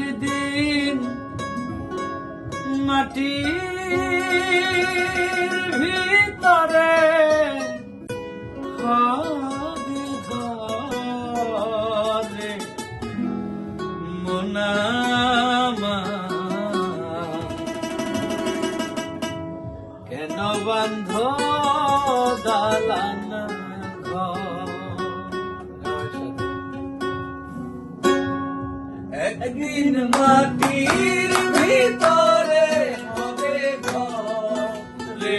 একদিন মাটির ভিতরে ঘরে মোনামা কেন বন্ধ দালান ঘর? একদিন মাটির ভিতরে হবে ঘরে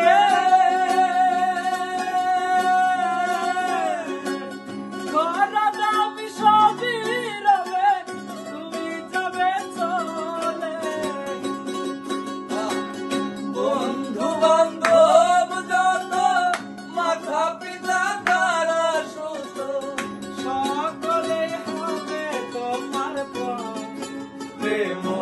Deus.